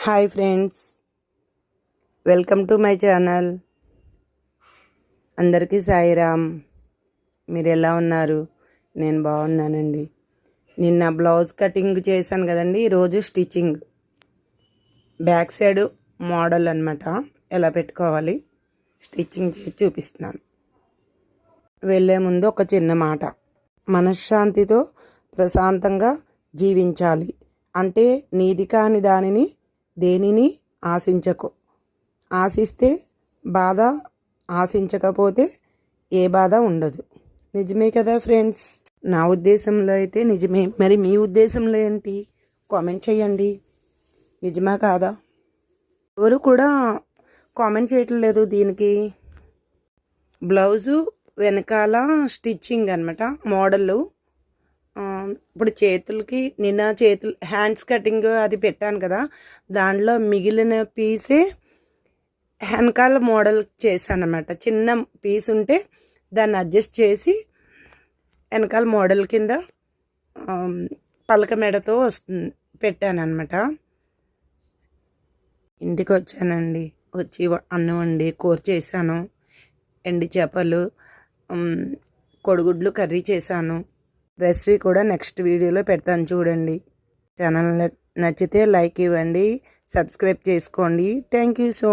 Hi friends. Welcome to my channel. అందరికీ సాయిరామ్. మీరు ఎలా ఉన్నారు? నేను బాగున్నానండి. నిన్న బ్లౌజ్ కటింగ్ చేశాను కదండి ఈరోజు స్టిచ్చింగ్. బ్యాక్ సైడ్ మోడల్ అనమాట ఎలా పెట్టుకోవాలి? స్టిచ్చింగ్ చేసి చూపిస్తున్నాను. వెళ్ళే ముందు ఒక చిన్న మాట. మనశ్శాంతితో ప్రశాంతంగా జీవించాలి. అంటే నీది కాని దానిని దేనిని ఆశించకు. ఆశిస్తే బాధ ఆశించకపోతే ఏ బాధ ఉండదు. నిజమే కదా ఫ్రెండ్స్? నా ఉద్దేశంలో అయితే నిజమే. మరి మీ ఉద్దేశంలో ఏంటి? కామెంట్ చేయండి. నిజమా కాదా? ఎవరు కూడా కామెంట్ చేయట్లేదు దీనికి. బ్లౌజు వెనకాల స్టిచ్చింగ్ అనమాట మోడలు. ఇప్పుడు చేతులకి నిన్న చేతులు హ్యాండ్స్ కటింగ్ అది పెట్టాను కదా దాంట్లో మిగిలిన పీసే వెనకాల మోడల్ చేశాను అనమాట చిన్న పీస్ ఉంటే దాన్ని అడ్జస్ట్ చేసి వెనకాల మోడల్ కింద పలక మెడతో వస్తుంది పెట్టాను అనమాట ఇంటికి వచ్చానండి వచ్చి అన్నం వండి కూర చేశాను ఎండి చేపలు కొడుగుడ్లు కర్రీ చేశాను. రెసిపీ కూడా నెక్స్ట్ వీడియోలో పెడతాను చూడండి. ఛానల్ నచ్చితే లైక్ ఇవ్వండి సబ్స్క్రైబ్ చేసుకోండి. Thank you so